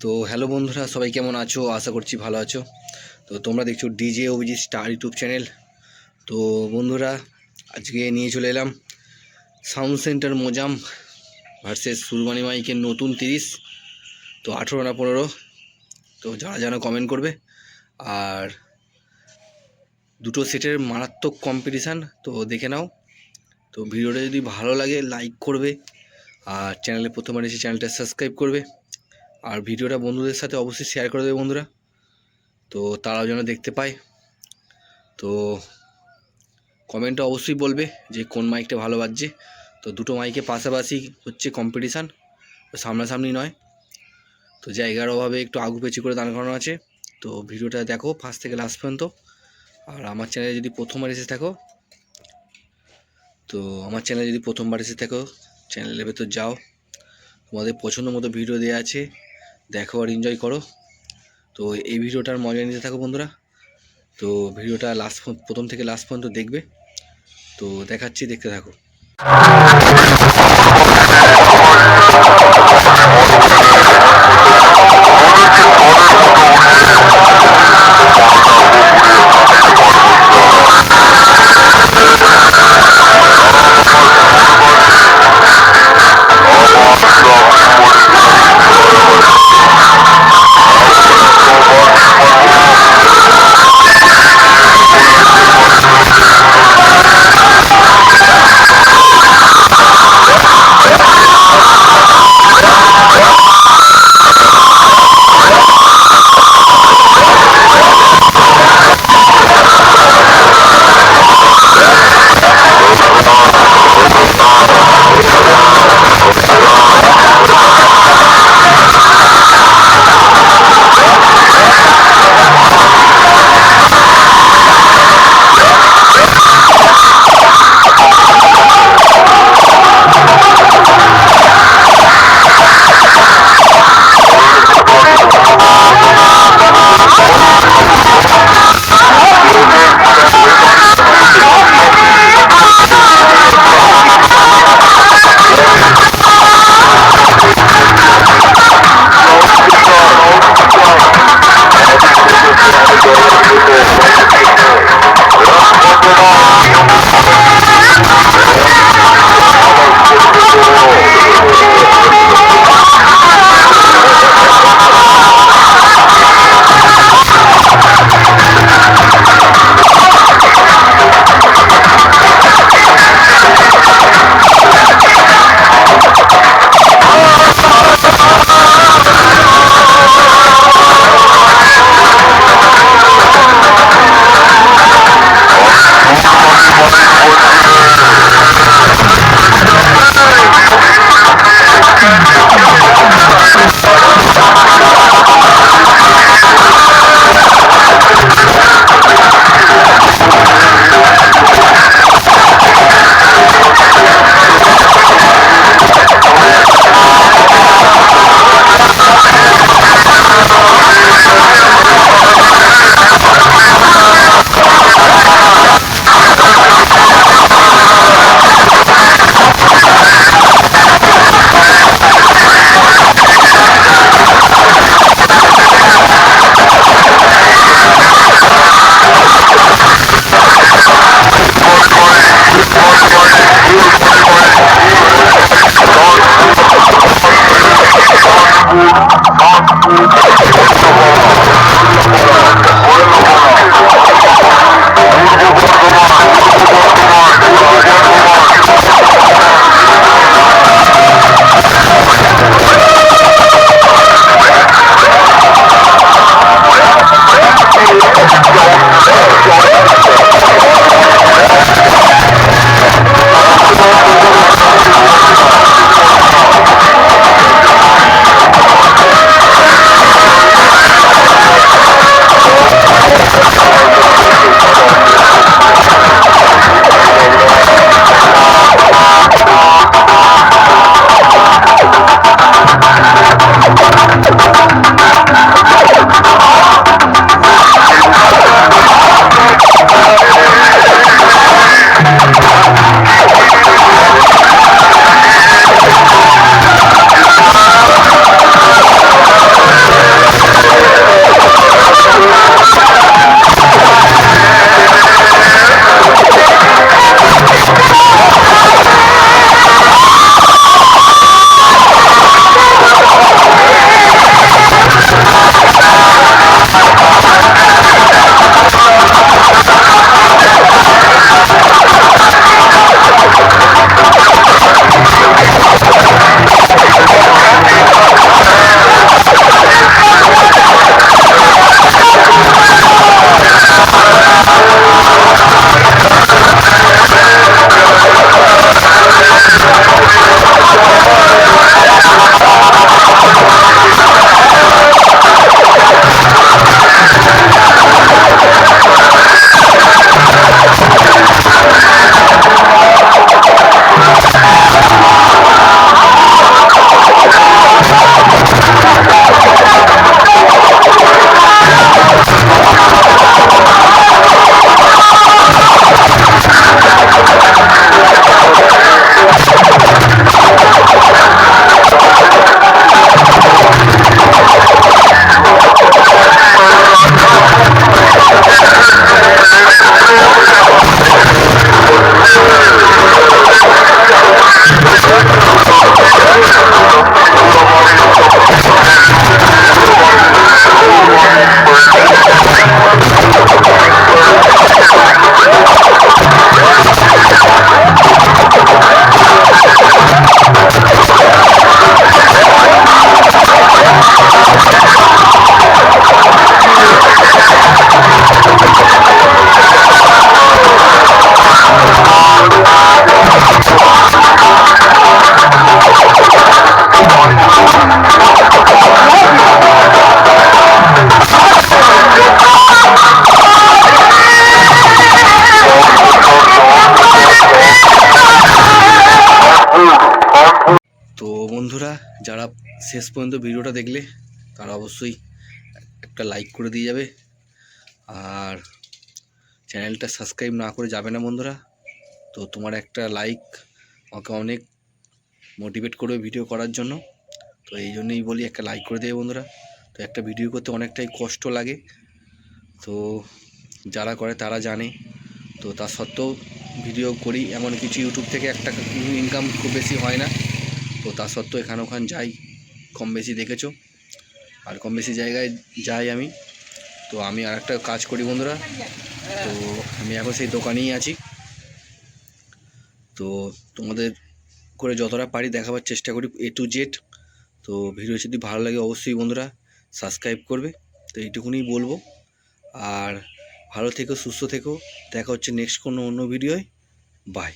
তো হ্যালো বন্ধুরা, সবাই কেমন আছো? আশা করছি ভালো আছো। তো তোমরা দেখছ DJ Abhijit star YouTube channel তো বন্ধুরা, আজকে নিয়ে চলে এলাম sound centre Mojam versus Surbani মাইকের নতুন তিরিশ। তো আঠেরো না পনেরো। তো যারা যেন কমেন্ট করবে। আর দুটো সেটের মারাত্মক কম্পিটিশান তো দেখে নাও। তো ভিডিওটা যদি ভালো লাগে লাইক করবে। আর চ্যানেলে প্রথমবার এসে চ্যানেলটা সাবস্ক্রাইব করবে। আর ভিডিওটা বন্ধুদের সাথে অবশ্যই শেয়ার করে দেবে বন্ধুরা। তো তারাও যেন দেখতে পায়। তো কমেন্টে অবশ্যই বলবে যে কোন মাইকটা ভালো বাজছে। তো দুটো মাইকে পাশাপাশি হচ্ছে কম্পিটিশান সামনাসামনি নয়। তো জায়গার অভাবে একটু আগু পেছি করে দাঁড় করানো আছে। তো ভিডিওটা দেখো ফার্স্ট থেকে লাস্ট পর্যন্ত। আর আমার চ্যানেলে যদি প্রথমবার এসে থাকো, তো আমার চ্যানেলে যদি প্রথমবার এসে থাকো চ্যানেলের ভেতর যাও। তোমাদের পছন্দ মতো ভিডিও দেওয়া আছে। দেখো আর এনজয় করো। তো এই ভিডিওটার মজা নিতে থাকো বন্ধুরা। তো ভিডিওটা লাস্ট প্রথম থেকে লাস্ট পর্যন্ত দেখবে। তো দেখাচ্ছি, দেখতে থাকো। শেষ পর্যন্ত ভিডিওটা দেখলে তারা অবশ্যই একটা লাইক করে দিয়ে যাবে। আর চ্যানেলটা সাবস্ক্রাইব না করে যাবে না বন্ধুরা। তো তোমার একটা লাইক আমাকে অনেক মোটিভেট করবে ভিডিও করার জন্য। তো এই জন্যই বলি একটা লাইক করে দেবে বন্ধুরা। তো একটা ভিডিও করতে অনেকটাই কষ্ট লাগে। তো যারা করে তারা জানে। তো তা সত্ত্বেও ভিডিও করি এমন কিছু ইউটিউব থেকে একটা ইনকাম খুব বেশি হয় না। তো তা সত্ত্বেও এখানে ওখানে যাই। কম বেশি দেখেছ। আর কম বেশি জায়গায় যাই আমি। তো আমি আর একটা কাজ করি বন্ধুরা। তো আমি এখন সেই দোকানেই আছি। তো তোমাদের করে যতটা পারি দেখাবার চেষ্টা করি এ টু জেড তো ভিডিও যদি ভালো লাগে অবশ্যই বন্ধুরা সাবস্ক্রাইব করবে। তো এইটুকুনি বলব। আর ভালো থেকো, সুস্থ থেকো। দেখা হচ্ছে নেক্সট কোনো অন্য ভিডিওয় বাই